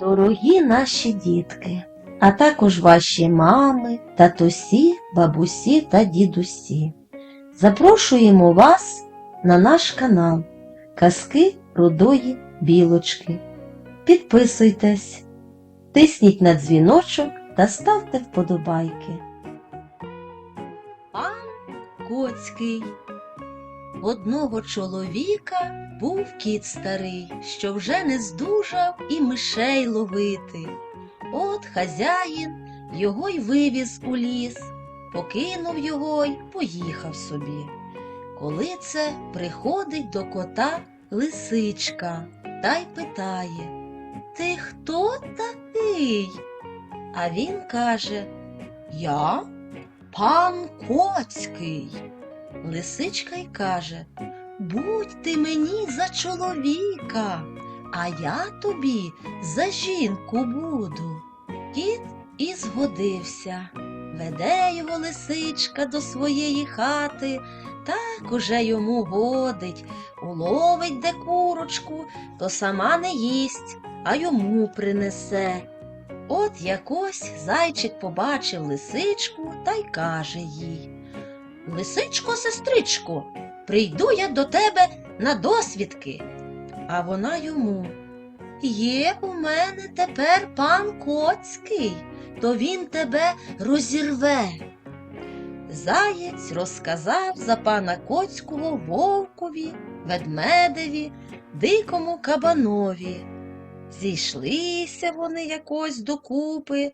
Дорогі наші дітки, а також ваші мами, татусі, бабусі та дідусі. Запрошуємо вас на наш канал Казки Рудої Білочки. Підписуйтесь, тисніть на дзвіночок та ставте вподобайки. Пан Коцький Одного чоловіка був кіт старий, що вже не здужав і мишей ловити. От хазяїн його й вивіз у ліс, покинув його й поїхав собі. Коли це приходить до кота лисичка та й питає Ти хто такий? А він каже Я пан Коцький. Лисичка й каже Будь ти мені за чоловіка, а я тобі за жінку буду. Кіт і згодився. Веде його лисичка до своєї хати, так уже йому годить, уловить де курочку, то сама не їсть, а йому принесе. От якось зайчик побачив лисичку та й каже їй Лисичко, сестричко, прийду я до тебе на досвідки. А вона йому. Є у мене тепер пан Коцький, то він тебе розірве. Заєць розказав за пана Коцького вовкові, ведмедеві, дикому кабанові. Зійшлися вони якось докупи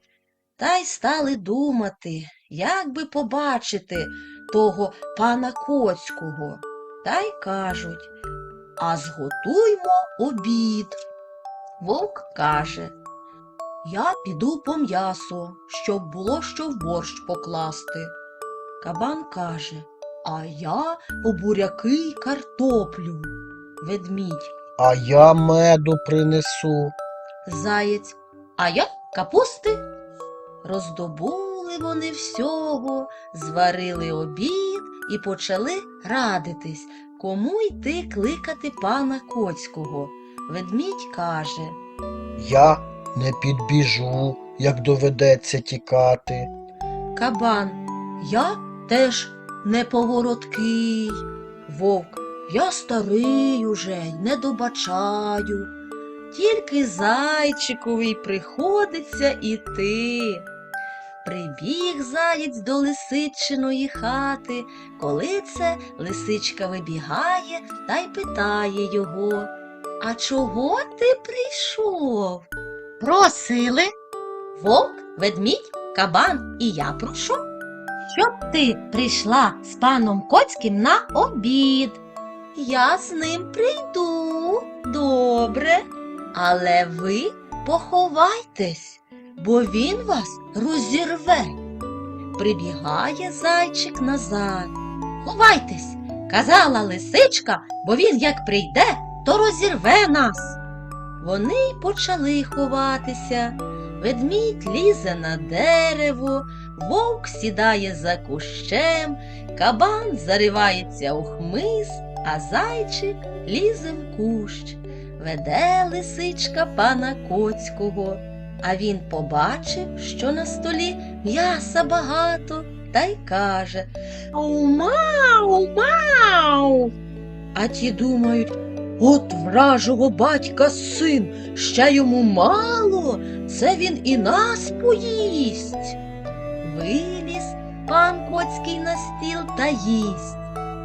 та й стали думати, як би побачити того пана Коцького. Та й кажуть А зготуймо обід. Вовк каже Я піду по м'ясо, щоб було що в борщ покласти. Кабан каже А я по буряки й картоплю. Ведмідь, А я меду принесу. заєць, а я капусти. Роздобули вони всього, зварили обід і почали радитись, кому йти кликати пана Коцького. Ведмідь каже Я не підбіжу, як доведеться тікати. Кабан, я теж не неповороткий. Вовк, я старий уже й не добачаю. Тільки зайчикові приходиться іти. Прибіг заєць до лисичиної хати, коли це лисичка вибігає та й питає його А чого ти прийшов? Просили. Вовк, ведмідь, кабан і я прошу. Щоб ти прийшла з паном Коцьким на обід. Я з ним прийду, добре. Але ви поховайтесь, бо він вас розірве. Прибігає зайчик назад. Ховайтесь, казала лисичка, бо він як прийде, то розірве нас. Вони почали ховатися. Ведмідь лізе на дерево, вовк сідає за кущем, кабан заривається у хмиз, а зайчик лізе в кущ. Веде лисичка пана Коцького, а він побачив, що на столі м'яса багато, та й каже Мау, мау. А ті думають, от вражого батька син, ще йому мало, це він і нас поїсть. Виліз пан Коцький на стіл та їсть,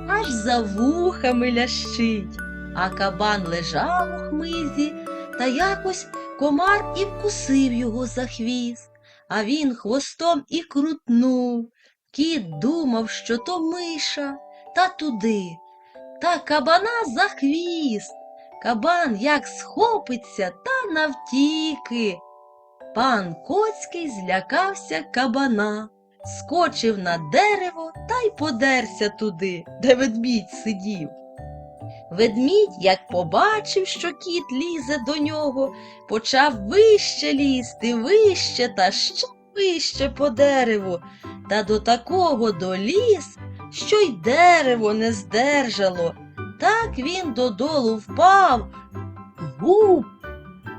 аж за вухами лящить. А кабан лежав у хмизі, та якось комар і вкусив його за хвіст, а він хвостом і крутнув. Кіт думав, що то миша, та туди, та кабана за хвіст. Кабан як схопиться та навтіки. Пан Коцький злякався кабана, скочив на дерево та й подерся туди, де ведмідь сидів. Ведмідь, як побачив, що кіт лізе до нього, почав вище лізти, вище та ще вище по дереву, та до такого доліз, що й дерево не здержало. Так він додолу впав, гуп,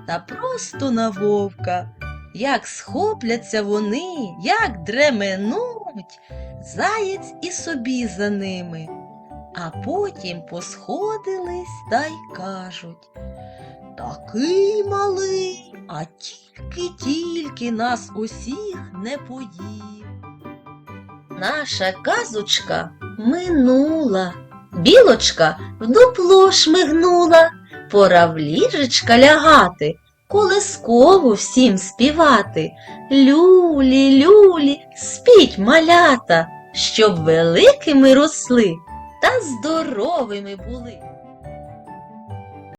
та просто на вовка. Як схопляться вони, як дременуть, заєць і собі за ними. А потім посходились та й кажуть Такий малий, а тільки-тільки нас усіх не поїв. Наша казочка минула, білочка в дупло шмигнула, пора в ліжечка лягати, колискову всім співати. Люлі, люлі, спіть малята, щоб великими росли та здоровими були.